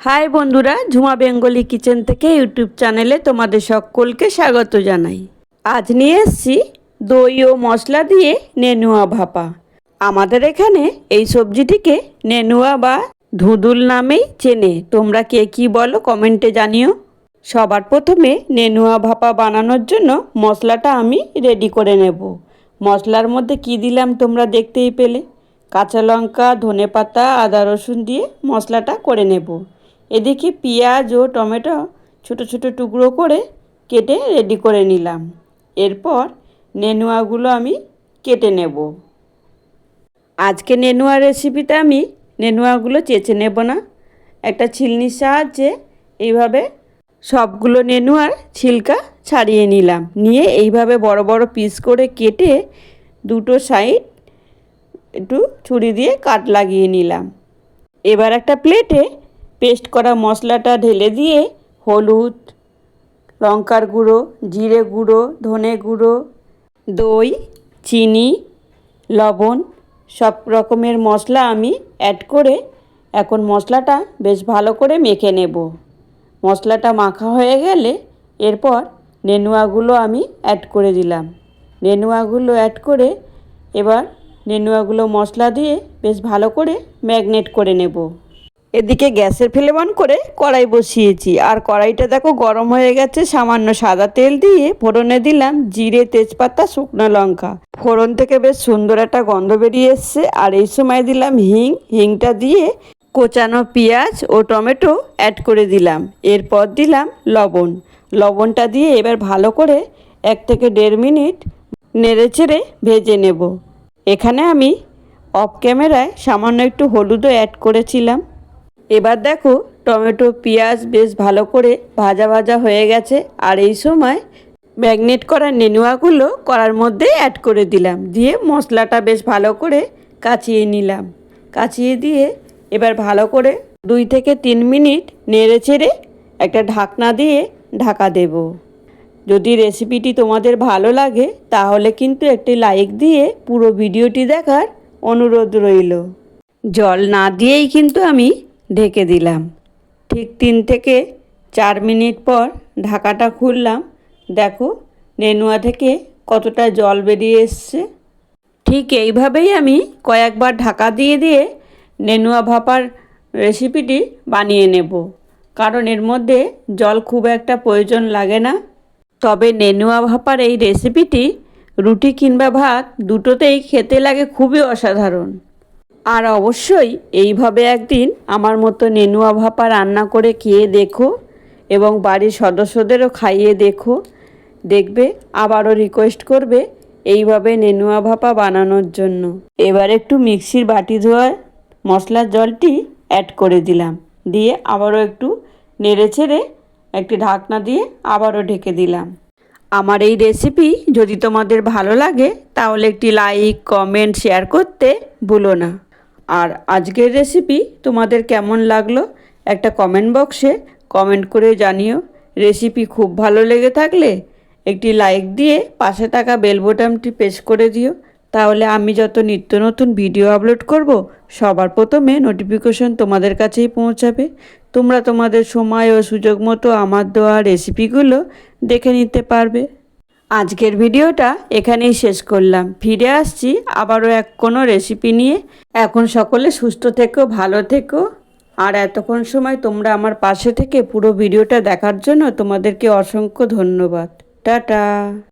High বন্ধুরা, Jhuma Bengali kitchen থেকে YouTube চ্যানেলে তোমাদের সকলকে স্বাগত জানাই। আজ নিয়ে এসেছি দই ও মশলা দিয়ে নেনুয়া ভাপা। আমাদের এখানে এই সবজিটিকে নেনুয়া বা ধুদুল নামেই চেনে। তোমরা কে কি বলো কমেন্টে জানিও। সবার প্রথমে নেনুয়া ভাপা বানানোর জন্য মশলাটা আমি রেডি করে নেব। মশলার মধ্যে কি দিলাম তোমরা দেখতেই পেলে। কাঁচা লঙ্কা ধনে পাতা আদা রসুন দিয়ে মশলাটা করে নেব। এদিকে পেঁয়াজ ও টমেটো ছোট ছোট টুকরো করে কেটে রেডি করে নিলাম। এরপর নেনুয়াগুলো আমি কেটে নেব। আজকে নেনুয়া রেসিপিতে আমি নেনুয়াগুলো চেঁচে নেব না। একটা ছিলনির সাহায্যে এইভাবে সবগুলো নেনুয়ার ছিলকা ছাড়িয়ে নিলাম। নিয়ে এইভাবে বড় বড় পিস করে কেটে দুটো সাইড একটু ছুরি দিয়ে কাট লাগিয়ে নিলাম। এবার একটা প্লেটে পেস্ট করা মশলাটা ঢেলে দিয়ে হলুদ, লঙ্কার গুঁড়ো, জিরে গুঁড়ো, ধনে গুঁড়ো, দই, চিনি, লবণ, সব রকমের মশলা আমি অ্যাড করে এখন মশলাটা বেশ ভালো করে মেখে নেব। মশলাটা মাখা হয়ে গেলে এরপর নেনুয়াগুলো আমি অ্যাড করে দিলাম। নেনুয়াগুলো অ্যাড করে এবার নেনুয়াগুলো মশলা দিয়ে বেশ ভালো করে ম্যাগনেট করে নেব। এদিকে গ্যাসের ফ্লেম অন করে কড়াই বসিয়েছি। আর কড়াইটা দেখো গরম হয়ে গেছে, সামান্য সাদা তেল দিয়ে ফোড়নে দিলাম জিরে, তেজপাতা, শুকনো লঙ্কা। ফোড়ন থেকে বেশ সুন্দর একটা গন্ধ বেরিয়ে এসছে। আর এই সময় দিলাম হিং। হিংটা দিয়ে কোচানো পেঁয়াজ ও টমেটো অ্যাড করে দিলাম। এরপর দিলাম লবণ। লবণটা দিয়ে এবার ভালো করে এক থেকে দেড় মিনিট নেড়ে চেড়ে ভেজে নেব। এখানে আমি অফ ক্যামেরায় সামান্য একটু হলুদও অ্যাড করেছিলাম। এবার দেখো টমেটো, পেঁয়াজ বেশ ভালো করে ভাজা ভাজা হয়ে গেছে। আর এই সময় ম্যাগনেট করা নেনুয়াগুলো করার মধ্যে অ্যাড করে দিলাম। দিয়ে মশলাটা বেশ ভালো করে কাচিয়ে নিলাম। কাচিয়ে দিয়ে এবার ভালো করে দুই থেকে তিন মিনিট নেড়ে চেড়ে একটা ঢাকনা দিয়ে ঢাকা দেব। যদি রেসিপিটি তোমাদের ভালো লাগে, তাহলে কিন্তু একটি লাইক দিয়ে পুরো ভিডিওটি দেখার অনুরোধ রইল। জল না দিয়েই কিন্তু আমি ঢেকে দিলাম। ঠিক তিন থেকে চার মিনিট পর ঢাকাটা খুললাম। দেখো নেনুয়া থেকে কতটা জল বেরিয়ে এসছে। ঠিক এইভাবেই আমি কয়েকবার ঢাকা দিয়ে দিয়ে নেনুয়া ভাপার রেসিপিটি বানিয়ে নেব। কারণ এর মধ্যে জল খুব একটা প্রয়োজন লাগে না। তবে নেনুয়া ভাপার এই রেসিপিটি রুটি কিংবা ভাত দুটোতেই খেতে লাগে খুবই অসাধারণ। আর অবশ্যই এইভাবে একদিন আমার মতো নেনুয়া ভাপা রান্না করে খেয়ে দেখো এবং বাড়ির সদস্যদেরও খাইয়ে দেখো। দেখবে, আবারও রিকোয়েস্ট করবে এইভাবে নেনুয়া ভাপা বানানোর জন্য। এবার একটু মিক্সির বাটি ধোয়ার মশলার জলটি অ্যাড করে দিলাম। দিয়ে আবারও একটু নেড়ে ছেড়ে একটি ঢাকনা দিয়ে আবারও ঢেকে দিলাম। আমার এই রেসিপি যদি তোমাদের ভালো লাগে তাহলে একটি লাইক কমেন্ট শেয়ার করতে ভুলো না। আর আজকের রেসিপি তোমাদের কেমন লাগল? একটা কমেন্ট বক্সে কমেন্ট করে জানিও। রেসিপি খুব ভালো লেগে থাকলে একটি লাইক দিয়ে পাশে থাকা বেল বোতামটি প্রেস করে দিও। তাহলে আমি যত নিত্য নতুন ভিডিও আপলোড করব, সবার প্রথমে নোটিফিকেশন তোমাদের কাছেই পৌঁছাবে। তোমরা তোমাদের সময় ও সুযোগ মতো আমার দেওয়া রেসিপিগুলো দেখে নিতে পারবে। আজকের ভিডিওটা এখানেই শেষ করলাম। ফিরে আসছি আবারও এক কোনো রেসিপি নিয়ে। এখন সকলে সুস্থ থেকো, ভালো থেকো। আর এতক্ষণ সময় তোমরা আমার পাশে থেকে পুরো ভিডিওটা দেখার জন্য তোমাদেরকে অসংখ্য ধন্যবাদ। টাটা।